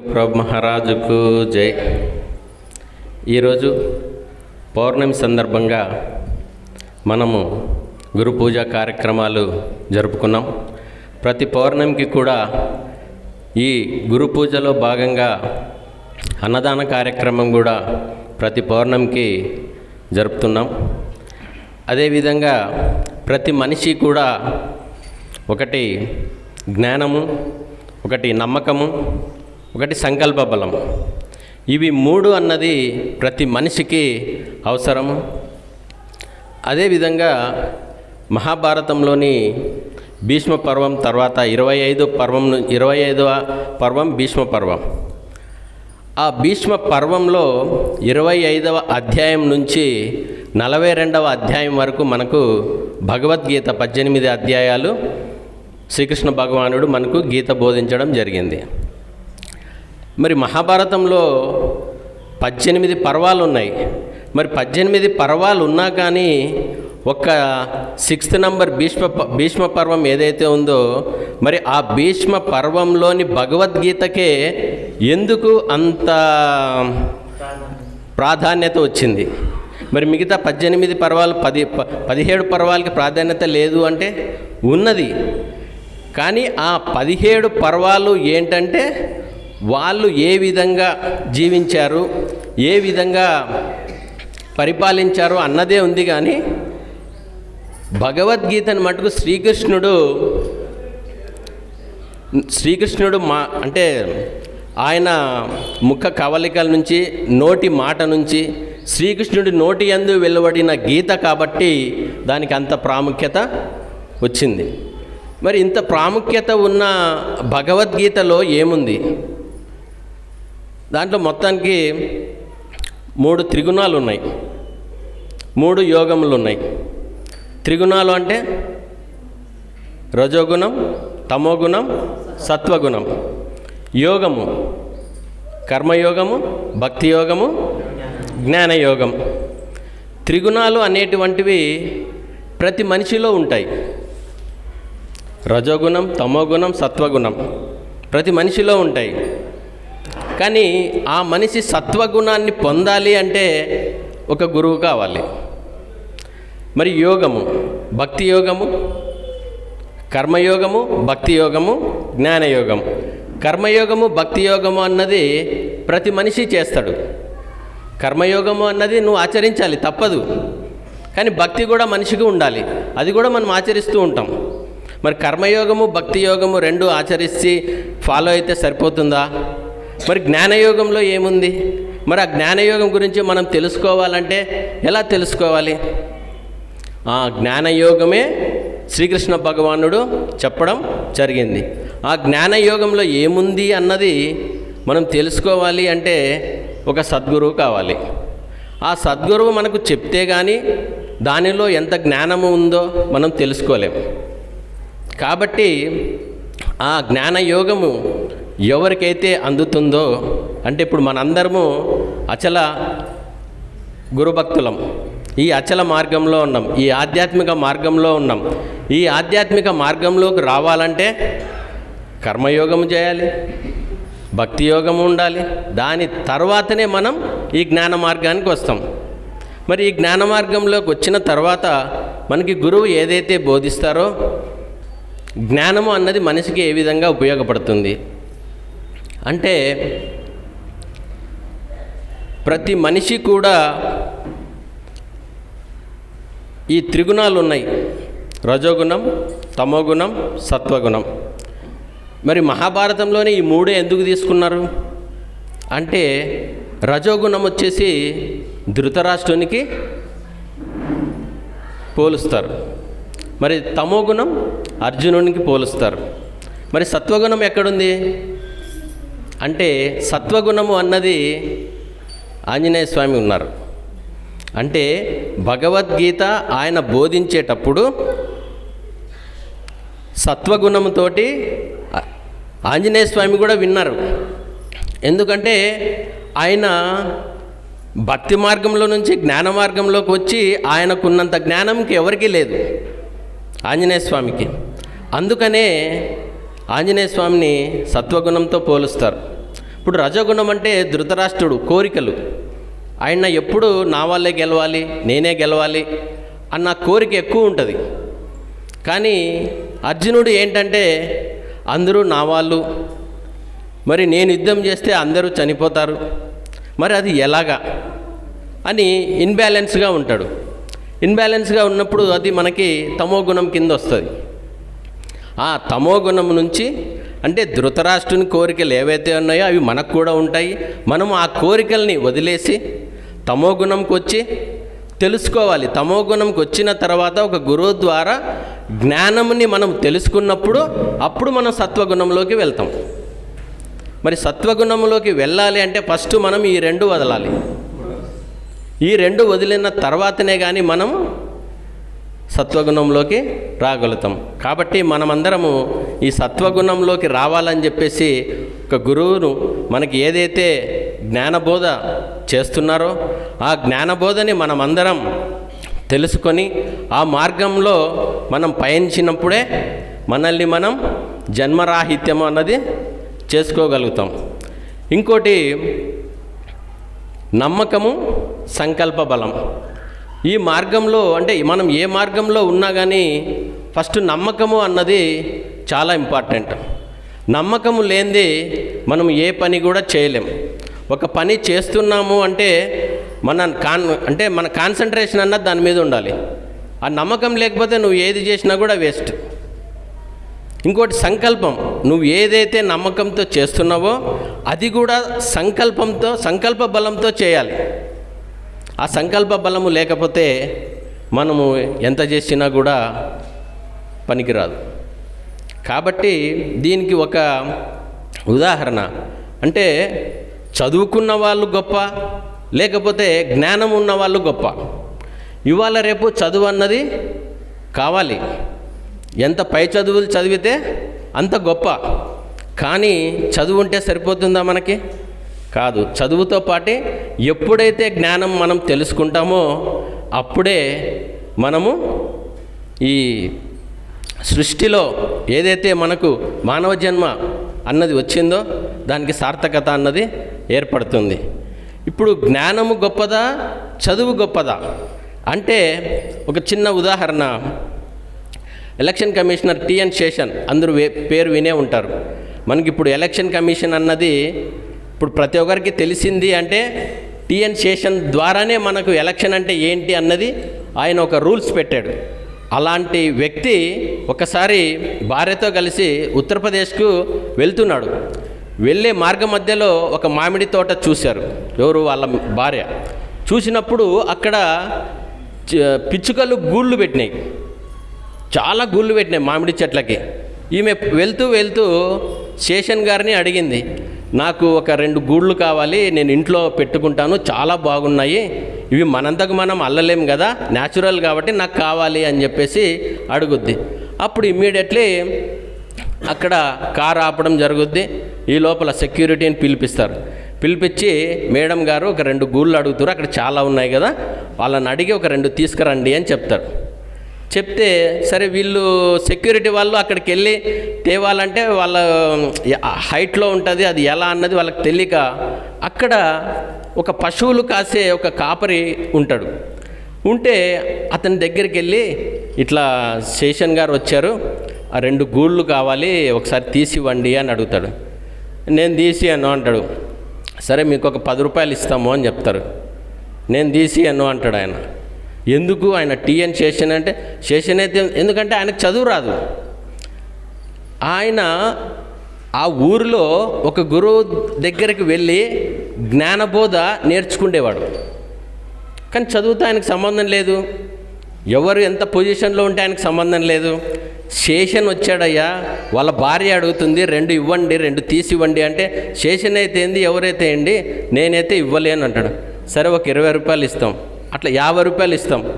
ప్రభు మహారాజుకు జై. ఈరోజు పౌర్ణమి సందర్భంగా మనము గురు పూజ కార్యక్రమాలు జరుపుకున్నాం. ప్రతి పౌర్ణమికి కూడా ఈ గురు పూజలో భాగంగా అన్నదాన కార్యక్రమం కూడా ప్రతి పౌర్ణమికి జరుపుతున్నాం. అదేవిధంగా ప్రతి మనిషి కూడా ఒకటి జ్ఞానము ఒకటి నమ్మకము ఒకటి సంకల్ప బలం. ఇవి మూడు అన్నది ప్రతి మనిషికి అవసరము అదేవిధంగా మహాభారతంలోని భీష్మ పర్వం తర్వాత ఇరవై ఐదు పర్వం ను- ఇరవై ఐదవ పర్వం భీష్మ పర్వం. ఆ భీష్మ పర్వంలో ఇరవై ఐదవ అధ్యాయం నుంచి నలభై రెండవ అధ్యాయం వరకు మనకు భగవద్గీత పద్దెనిమిది అధ్యాయాలు శ్రీకృష్ణ భగవానుడు మనకు గీత బోధించడం జరిగింది. మరి మహాభారతంలో పద్దెనిమిది పర్వాలు ఉన్నాయి మరి పద్దెనిమిది పర్వాలు ఉన్నా కానీ ఒక సిక్స్త్ నంబర్ భీష్మ భీష్మ పర్వం ఏదైతే ఉందో మరి ఆ భీష్మ పర్వంలోని భగవద్గీతకే ఎందుకు అంత ప్రాధాన్యత వచ్చింది? మరి మిగతా పద్దెనిమిది పర్వాలు పది ప- పదిహేడు పర్వాలకి ప్రాధాన్యత లేదు అంటే ఉన్నది. కానీ ఆ పదిహేడు పర్వాలు ఏంటంటే వాళ్ళు ఏ విధంగా జీవించారు ఏ విధంగా పరిపాలించారు అన్నదే ఉంది కానీ భగవద్గీతను మటుకు శ్రీకృష్ణుడు శ్రీకృష్ణుడు మా అంటే ఆయన ముఖ కవలికల నుంచి నోటి మాట నుంచి శ్రీకృష్ణుడి నోటి యందు వెలువడిన గీత కాబట్టి దానికి అంత ప్రాముఖ్యత వచ్చింది. మరి ఇంత ప్రాముఖ్యత ఉన్న భగవద్గీతలో ఏముంది? దాంట్లో మొత్తానికి మూడు త్రిగుణాలు ఉన్నాయి. మూడు యోగములు ఉన్నాయి. త్రిగుణాలు అంటే రజోగుణం తమోగుణం సత్వగుణం. యోగము కర్మయోగము భక్తి యోగము జ్ఞానయోగం. త్రిగుణాలు అనేటువంటివి ప్రతి మనిషిలో ఉంటాయి. రజోగుణం తమోగుణం సత్వగుణం ప్రతి మనిషిలో ఉంటాయి. కానీ ఆ మనిషి సత్వగుణాన్ని పొందాలి అంటే ఒక గురువు కావాలి. మరి యోగము భక్తి యోగము కర్మయోగము భక్తి యోగము జ్ఞానయోగం కర్మయోగము భక్తి యోగము అన్నది ప్రతి మనిషి చేస్తాడు. కర్మయోగము అన్నది నువ్వు ఆచరించాలి తప్పదు. కానీ భక్తి కూడా మనిషికి ఉండాలి. అది కూడా మనం ఆచరిస్తూ ఉంటాం. మరి కర్మయోగము భక్తి యోగము రెండు ఆచరించి ఫాలో అయితే సరిపోతుందా? మరి జ్ఞానయోగంలో ఏముంది? మరి ఆ జ్ఞానయోగం గురించి మనం తెలుసుకోవాలంటే ఎలా తెలుసుకోవాలి? ఆ జ్ఞానయోగమే శ్రీకృష్ణ భగవానుడు చెప్పడం జరిగింది. ఆ జ్ఞానయోగంలో ఏముంది అన్నది మనం తెలుసుకోవాలి అంటే ఒక సద్గురువు కావాలి. ఆ సద్గురువు మనకు చెప్తే కానీ దానిలో ఎంత జ్ఞానము ఉందో మనం తెలుసుకోలేం. కాబట్టి ఆ జ్ఞానయోగము ఎవరికైతే అందుతుందో అంటే ఇప్పుడు మనందరము అచల గురుభక్తులం. ఈ అచల మార్గంలో ఉన్నాం. ఈ ఆధ్యాత్మిక మార్గంలో ఉన్నాం. ఈ ఆధ్యాత్మిక మార్గంలోకి రావాలంటే కర్మయోగము చేయాలి భక్తి యోగము ఉండాలి. దాని తర్వాతనే మనం ఈ జ్ఞాన మార్గానికి వస్తాం. మరి ఈ జ్ఞాన మార్గంలోకి వచ్చిన తర్వాత మనకి గురువు ఏదైతే బోధిస్తారో జ్ఞానము అన్నది మనిషికి ఏ విధంగా ఉపయోగపడుతుంది? అంటే ప్రతి మనిషి కూడా ఈ త్రిగుణాలు ఉన్నాయి. రజోగుణం తమోగుణం సత్వగుణం. మరి మహాభారతంలోనే ఈ మూడే ఎందుకు తీసుకున్నారు? అంటే రజోగుణం వచ్చేసి ధృతరాష్ట్రునికి పోలుస్తారు. మరి తమోగుణం అర్జునునికి పోలుస్తారు. మరి సత్వగుణం ఎక్కడుంది? అంటే సత్వగుణము అన్నది ఆంజనేయ స్వామి ఉన్నారు. అంటే భగవద్గీత ఆయన బోధించేటప్పుడు సత్వగుణముతోటి ఆంజనేయ స్వామి కూడా విన్నారు. ఎందుకంటే ఆయన భక్తి మార్గంలో నుంచి జ్ఞాన మార్గంలోకి వచ్చి ఆయనకున్నంత జ్ఞానంకి ఎవరికీ లేదు. ఆంజనేయ స్వామికి. అందుకనే ఆంజనేయ స్వామిని సత్వగుణంతో పోలుస్తారు. ఇప్పుడు రజగుణం అంటే ధృతరాష్ట్రుడు కోరికలు. ఆయన ఎప్పుడు నా వాళ్ళే గెలవాలి నేనే గెలవాలి అన్న కోరిక ఎక్కువ ఉంటుంది. కానీ అర్జునుడు ఏంటంటే అందరూ నా వాళ్ళు. మరి నేను యుద్ధం చేస్తే అందరూ చనిపోతారు. మరి అది ఎలాగా? అని ఇన్బ్యాలెన్స్గా ఉంటాడు. ఇన్బ్యాలెన్స్గా ఉన్నప్పుడు అది మనకి తమో గుణం కింద వస్తుంది. ఆ తమో గుణం నుంచి అంటే ధృతరాష్ట్రుని కోరికలు ఏవైతే ఉన్నాయో అవి మనకు కూడా ఉంటాయి. మనం ఆ కోరికల్ని వదిలేసి తమో గుణంకి వచ్చి తెలుసుకోవాలి. తమో గుణంకి వచ్చిన తర్వాత ఒక గురువు ద్వారా జ్ఞానంని మనం తెలుసుకున్నప్పుడు అప్పుడు మనం సత్వగుణంలోకి వెళ్తాం. మరి సత్వగుణంలోకి వెళ్ళాలి అంటే ఫస్ట్ మనం ఈ రెండు వదలాలి. ఈ రెండు వదిలిన తర్వాతనే కానీ మనం సత్వగుణంలోకి రాగలుగుతాం. కాబట్టి మనమందరము ఈ సత్వగుణంలోకి రావాలని చెప్పేసి ఒక గురువును మనకి ఏదైతే జ్ఞానబోధ చేస్తున్నారో ఆ జ్ఞానబోధని మనమందరం తెలుసుకొని ఆ మార్గంలో మనం పయనించినప్పుడే మనల్ని మనం జన్మరాహిత్యం అన్నది చేసుకోగలుగుతాం. ఇంకోటి నమ్మకము సంకల్ప బలం. ఈ మార్గంలో అంటే మనం ఏ మార్గంలో ఉన్నా కానీ ఫస్ట్ నమ్మకము అన్నది చాలా ఇంపార్టెంట్. నమ్మకము లేనిది మనం ఏ పని కూడా చేయలేం. ఒక పని చేస్తున్నాము అంటే మన కాన్ అంటే మన కాన్సన్ట్రేషన్ అన్నది దాని మీద ఉండాలి. ఆ నమ్మకం లేకపోతే నువ్వు ఏది చేసినా కూడా వేస్ట్. ఇంకోటి సంకల్పం. నువ్వు ఏదైతే నమ్మకంతో చేస్తున్నావో అది కూడా సంకల్పంతో సంకల్ప బలంతో చేయాలి. ఆ సంకల్ప బలము లేకపోతే మనము ఎంత చేసినా కూడా పనికిరాదు. కాబట్టి దీనికి ఒక ఉదాహరణ. అంటే చదువుకున్న వాళ్ళు గొప్ప లేకపోతే జ్ఞానం ఉన్న వాళ్ళు గొప్ప. ఇవాళ రేపు చదువు అన్నది కావాలి. ఎంత పై చదువులు చదివితే అంత గొప్ప. కానీ చదువు ఉంటే సరిపోతుందా మనకి? కాదు. చదువుతో పాటే ఎప్పుడైతే జ్ఞానం మనం తెలుసుకుంటామో అప్పుడే మనము ఈ సృష్టిలో ఏదైతే మనకు మానవ జన్మ అన్నది వచ్చిందో దానికి సార్థకత అన్నది ఏర్పడుతుంది. ఇప్పుడు జ్ఞానము గొప్పదా? చదువు గొప్పదా? అంటే ఒక చిన్న ఉదాహరణ. ఎలక్షన్ కమిషనర్ టిఎన్ శేషన్ అందరూ పేరు వినే ఉంటారు. మనకి ఇప్పుడు ఎలక్షన్ కమిషన్ అన్నది ఇప్పుడు ప్రతి ఒక్కరికి తెలిసింది అంటే టిఎన్ శేషన్ ద్వారానే మనకు ఎలక్షన్ అంటే ఏంటి అన్నది ఆయన ఒక రూల్స్ పెట్టాడు. అలాంటి వ్యక్తి ఒకసారి భార్యతో కలిసి ఉత్తరప్రదేశ్కు వెళ్తున్నాడు. వెళ్ళే మార్గ మధ్యలో ఒక మామిడి తోట చూశారు. ఎవరు? వాళ్ళ భార్య. చూసినప్పుడు అక్కడ పిచ్చుకలు గూళ్ళు పెట్టినాయి. చాలా గూళ్ళు పెట్టినాయి మామిడి చెట్లకి. ఈమె వెళ్తూ వెళ్తూ శేషన్ గారిని అడిగింది. నాకు ఒక రెండు గూళ్ళు కావాలి నేను ఇంట్లో పెట్టుకుంటాను చాలా బాగున్నాయి. ఇవి మనంతకు మనం అల్లలేం కదా న్యాచురల్ కాబట్టి నాకు కావాలి అని చెప్పేసి అడుగుద్ది. అప్పుడు ఇమ్మీడియట్లీ అక్కడ కారు ఆపడం జరుగుద్ది. ఈ లోపల సెక్యూరిటీని పిలిపిస్తారు. పిలిపించి మేడం గారు ఒక రెండు గూళ్ళు అడుగుతారు అక్కడ చాలా ఉన్నాయి కదా వాళ్ళని అడిగి ఒక రెండు తీసుకురండి అని చెప్తారు. చెప్తే సరే వీళ్ళు సెక్యూరిటీ వాళ్ళు అక్కడికి వెళ్ళి తేవాలంటే వాళ్ళ హైట్లో ఉంటుంది అది ఎలా అన్నది వాళ్ళకి తెలియక అక్కడ ఒక పశువులు కాసే ఒక కాపరి ఉంటాడు. ఉంటే అతని దగ్గరికి వెళ్ళి ఇట్లా శేషన్ గారు వచ్చారు ఆ రెండు గూళ్ళు కావాలి ఒకసారి తీసివ్వండి అని అడుగుతాడు. నేను తీసియను అంటాడు. సరే మీకు ఒక పది రూపాయలు ఇస్తాము అని చెప్తారు. నేను తీసియను అంటాడు ఆయన. ఎందుకు ఆయన టీఎన్ శేషన్ అంటే శేషన్ అయితే ఎందుకంటే ఆయనకు చదువు రాదు. ఆయన ఆ ఊరిలో ఒక గురువు దగ్గరికి వెళ్ళి జ్ఞానబోధ నేర్చుకునేవాడు కానీ చదువుతో ఆయనకు సంబంధం లేదు. ఎవరు ఎంత పొజిషన్లో ఉంటే ఆయనకు సంబంధం లేదు. శేషన్ వచ్చాడయ్యా వాళ్ళ భార్య అడుగుతుంది రెండు ఇవ్వండి రెండు తీసి ఇవ్వండి అంటే శేషన్ అయితే ఏంది ఎవరైతే ఏంటి నేనైతే ఇవ్వలేను అంటాడు. సరే ఒక ఇరవై రూపాయలు ఇస్తాం. అట్లా యాభై రూపాయలు ఇస్తాం.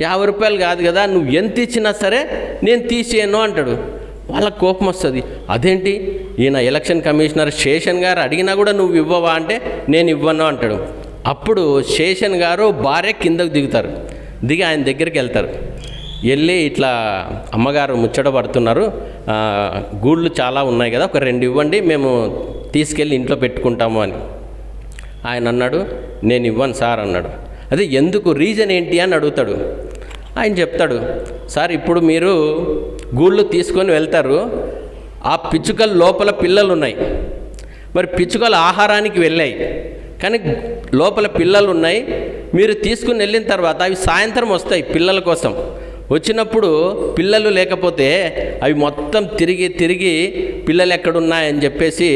యాభై రూపాయలు కాదు కదా నువ్వు ఎంత ఇచ్చినా సరే నేను తీసేయను అంటాడు. వాళ్ళకి కోపం వస్తుంది. అదేంటి? ఈయన ఎలక్షన్ కమిషనర్ శేషన్ గారు అడిగినా కూడా నువ్వు ఇవ్వవా అంటే నేను ఇవ్వను అంటాడు. అప్పుడు శేషన్ గారు భార్య కిందకు దిగుతారు. దిగి ఆయన దగ్గరికి వెళ్తారు. వెళ్ళి ఇట్లా అమ్మగారు ముచ్చట పడుతున్నారు. గూళ్ళు చాలా ఉన్నాయి కదా ఒక రెండు ఇవ్వండి మేము తీసుకెళ్ళి ఇంట్లో పెట్టుకుంటాము అని. ఆయన అన్నాడు నేను ఇవ్వను సార్ అన్నాడు. అదే ఎందుకు రీజన్ ఏంటి అని అడుగుతాడు. ఆయన చెప్తాడు సార్ ఇప్పుడు మీరు గూళ్ళు తీసుకొని వెళ్తారు ఆ పిచ్చుకల లోపల పిల్లలు ఉన్నాయి మరి పిచ్చుకలు ఆహారానికి వెళ్ళాయి. కానీ లోపల పిల్లలు ఉన్నాయి మీరు తీసుకుని వెళ్ళిన తర్వాత అవి సాయంత్రం వస్తాయి పిల్లల కోసం. వచ్చినప్పుడు పిల్లలు లేకపోతే అవి మొత్తం తిరిగి తిరిగి పిల్లలు ఎక్కడున్నాయని చెప్పేసి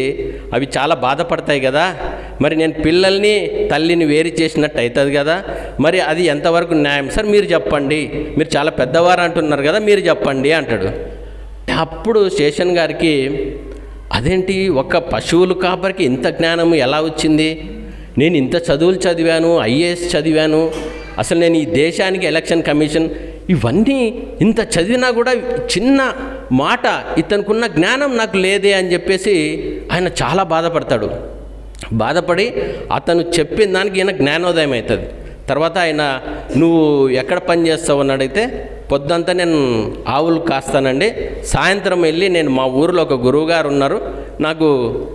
అవి చాలా బాధపడతాయి కదా. మరి నేను పిల్లల్ని తల్లిని వేరు చేసినట్టు అవుతుంది కదా? మరి అది ఎంతవరకు న్యాయం? సార్ మీరు చెప్పండి. మీరు చాలా పెద్దవారు అంటున్నారు కదా మీరు చెప్పండి అంటాడు. అప్పుడు శేషన్ గారికి అదేంటి ఒక పశువులు కాపరికి ఇంత జ్ఞానం ఎలా వచ్చింది? నేను ఇంత చదువులు చదివాను ఐఏఎస్ చదివాను. అసలు నేను ఈ దేశానికి ఎలక్షన్ కమిషన్ ఇవన్నీ ఇంత చదివినా కూడా చిన్న మాట ఇతనుకున్న జ్ఞానం నాకు లేదే అని చెప్పేసి ఆయన చాలా బాధపడతాడు. బాధపడి అతను చెప్పిన దానికి ఈయన జ్ఞానోదయం అవుతుంది. తర్వాత ఆయన నువ్వు ఎక్కడ పని చేస్తావు? అని అడిగితే పొద్దంతా నేను ఆవులు కాస్తానండి. సాయంత్రం వెళ్ళి నేను మా ఊరిలో ఒక గురువుగారు ఉన్నారు. నాకు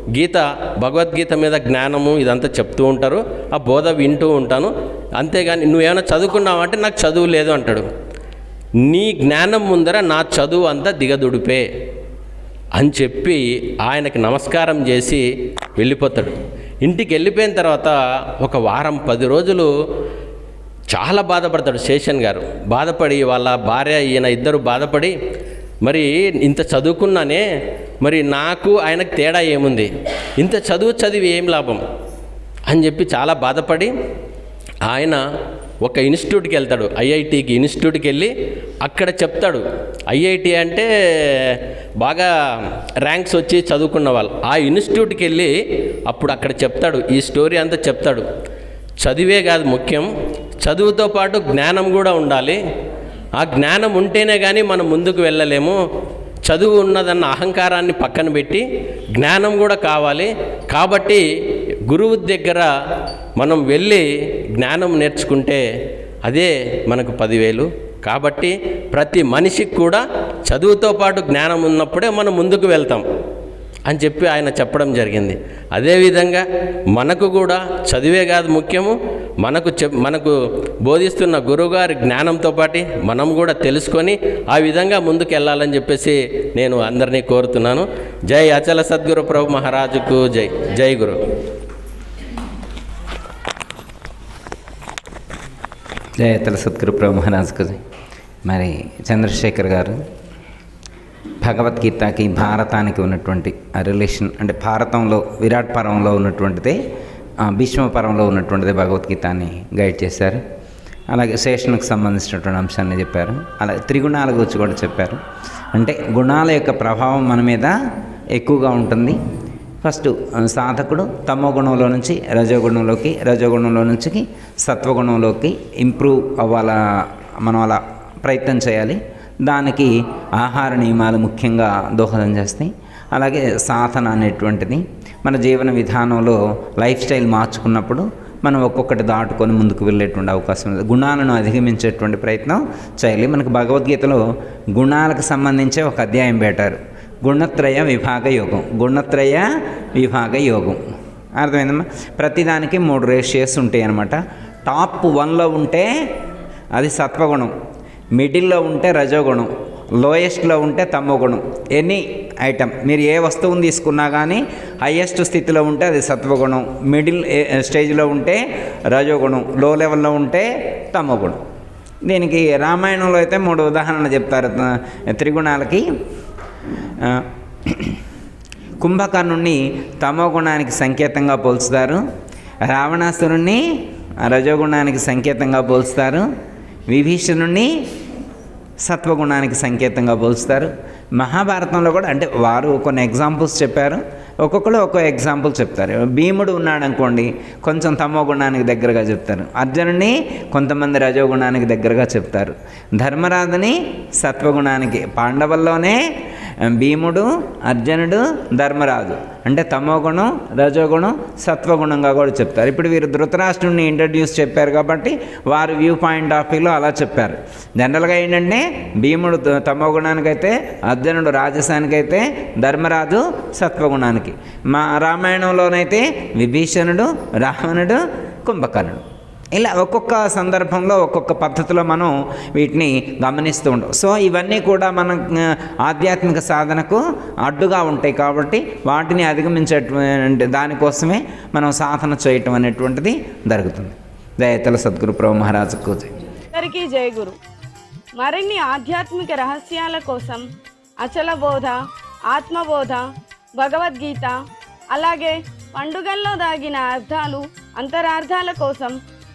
గీత భగవద్గీత మీద జ్ఞానము ఇదంతా చెప్తూ ఉంటారు. ఆ బోధ వింటూ ఉంటాను. అంతేగాని నువ్వేమైనా చదువుకున్నావంటే నాకు చదువు లేదు అంటాడు. నీ జ్ఞానం ముందర నా చదువు అంతా దిగదుడిపే అని చెప్పి ఆయనకి నమస్కారం చేసి వెళ్ళిపోతాడు. ఇంటికి వెళ్ళిపోయిన తర్వాత ఒక వారం పది రోజులు చాలా బాధపడతాడు శేషన్ గారు. బాధపడి వాళ్ళ భార్య ఈయన ఇద్దరు బాధపడి మరి ఇంత చదువుకున్నానే మరి నాకు ఆయనకు తేడా ఏముంది? ఇంత చదువు చదివి ఏం లాభం? అని చెప్పి చాలా బాధపడి ఆయన ఒక ఇన్స్టిట్యూట్కి వెళ్తాడు ఐఐటికి ఇన్స్టిట్యూట్కి వెళ్ళి అక్కడ చెప్తాడు. ఐఐటి అంటే బాగా ర్యాంక్స్ వచ్చి చదువుకున్న వాళ్ళు. ఆ ఇన్స్టిట్యూట్కి వెళ్ళి అప్పుడు అక్కడ చెప్తాడు ఈ స్టోరీ అంతా చెప్తాడు. చదివే కాదు ముఖ్యం చదువుతో పాటు జ్ఞానం కూడా ఉండాలి. ఆ జ్ఞానం ఉంటేనే కానీ మనం ముందుకు వెళ్ళలేము. చదువు ఉన్నదన్న అహంకారాన్ని పక్కన పెట్టి జ్ఞానం కూడా కావాలి. కాబట్టి గురువు దగ్గర మనం వెళ్ళి జ్ఞానం నేర్చుకుంటే అదే మనకు పదివేలు. కాబట్టి ప్రతి మనిషికి కూడా చదువుతో పాటు జ్ఞానం ఉన్నప్పుడే మనం ముందుకు వెళ్తాం అని చెప్పి ఆయన చెప్పడం జరిగింది. అదేవిధంగా మనకు కూడా చదివే కాదు ముఖ్యము మనకు చెప్ మనకు బోధిస్తున్న గురువుగారి జ్ఞానంతో పాటు మనం కూడా తెలుసుకొని ఆ విధంగా ముందుకు వెళ్ళాలని చెప్పేసి నేను అందరినీ కోరుతున్నాను. జై అచల సద్గురు ప్రభు మహారాజుకు జై జై గురు. జయతల సద్గురు ప్రభు మహారాజుకు మరి చంద్రశేఖర్ గారు భగవద్గీతకి భారతానికి ఉన్నటువంటి రిలేషన్ అంటే భారతంలో విరాట్ పర్వంలో ఉన్నటువంటిదే భీష్మపరంలో ఉన్నటువంటిది భగవద్గీత అని గైడ్ చేశారు. అలాగే శేషణకు సంబంధించినటువంటి అంశాన్ని చెప్పారు. అలాగే త్రిగుణాల గురించి కూడా చెప్పారు. అంటే గుణాల యొక్క ప్రభావం మన మీద ఎక్కువగా ఉంటుంది. ఫస్ట్ సాధకుడు తమో గుణంలో నుంచి రజోగుణంలోకి రజోగుణంలో నుంచి సత్వగుణంలోకి ఇంప్రూవ్ అవ్వాల మనం అలా ప్రయత్నం చేయాలి. దానికి ఆహార నియమాలు ముఖ్యంగా దోహదం చేస్తాయి. అలాగే సాధన అనేటువంటిది మన జీవన విధానంలో లైఫ్ స్టైల్ మార్చుకున్నప్పుడు మనం ఒక్కొక్కటి దాటుకొని ముందుకు వెళ్ళేటువంటి అవకాశం ఉంది. గుణాలను అధిగమించేటువంటి ప్రయత్నం చేయాలి. మనకు భగవద్గీతలో గుణాలకు సంబంధించే ఒక అధ్యాయం పెట్టారు. గుణత్రయ విభాగ యోగం. గుణత్రయ విభాగ యోగం. అర్థమైందమ్మా? ప్రతిదానికి మూడు రేషియస్ ఉంటాయి అన్నమాట. టాప్ వన్లో ఉంటే అది సత్వగుణం. మిడిల్లో ఉంటే రజోగుణం. లోయెస్ట్లో ఉంటే తమోగుణం ఎనీ ఐటమ్ మీరు ఏ వస్తువుని తీసుకున్నా కానీ హయ్యెస్ట్ స్థితిలో ఉంటే అది సత్వగుణం. మిడిల్ ఏ- స్టేజ్లో ఉంటే రజోగుణం. లో లెవెల్లో ఉంటే తమోగుణం దీనికి రామాయణంలో అయితే మూడు ఉదాహరణలు చెప్తారు. త్రిగుణాలకి. కుంభకర్ణుణ్ణి తమోగుణానికి సంకేతంగా పోల్చుతారు. రావణాసురుణ్ణి రజోగుణానికి సంకేతంగా పోల్చుతారు. విభీషణుణ్ణి సత్వగుణానికి సంకేతంగా పోల్చుతారు మహాభారతంలో కూడా అంటే వారు కొన్ని ఎగ్జాంపుల్స్ చెప్పారు. ఒక్కొక్కరు ఒక్కో ఎగ్జాంపుల్ చెప్తారు. భీముడు ఉన్నాడు అనుకోండి కొంచెం తమో గుణానికి దగ్గరగా చెప్తారు. అర్జునుని కొంతమంది రజోగుణానికి దగ్గరగా చెప్తారు. ధర్మరాజుని సత్వగుణానికి పాండవుల్లోనే భీముడు అర్జునుడు ధర్మరాజు. అంటే తమోగుణం రజోగుణం సత్వగుణంగా కూడా చెప్తారు. ఇప్పుడు వీరు ధృతరాష్ట్రుడిని ఇంట్రడ్యూస్ చెప్పారు కాబట్టి వారి వ్యూ పాయింట్ ఆఫ్ వ్యూలో అలా చెప్పారు. జనరల్గా ఏంటంటే భీముడు తమోగుణానికైతే అర్జునుడు రాజసానికైతే ధర్మరాజు సత్వగుణానికి మా రామాయణంలోనైతే విభీషణుడు రావణుడు కుంభకర్ణుడు. ఇలా ఒక్కొక్క సందర్భంలో ఒక్కొక్క పద్ధతిలో మనం వీటిని గమనిస్తూ ఉంటాం. సో ఇవన్నీ కూడా మన ఆధ్యాత్మిక సాధనకు అడ్డుగా ఉంటాయి కాబట్టి వాటిని అధిగమించేటువంటి దానికోసమే మనం సాధన చేయటం అనేటువంటిది జరుగుతుంది. దయతల సద్గురు ప్రభు మహారాజుకు అందరికీ జయ గురు. మరిన్ని ఆధ్యాత్మిక రహస్యాల కోసం అచల బోధ ఆత్మబోధ భగవద్గీత అలాగే పండుగల్లో దాగిన అర్థాలు అంతరార్థాల కోసం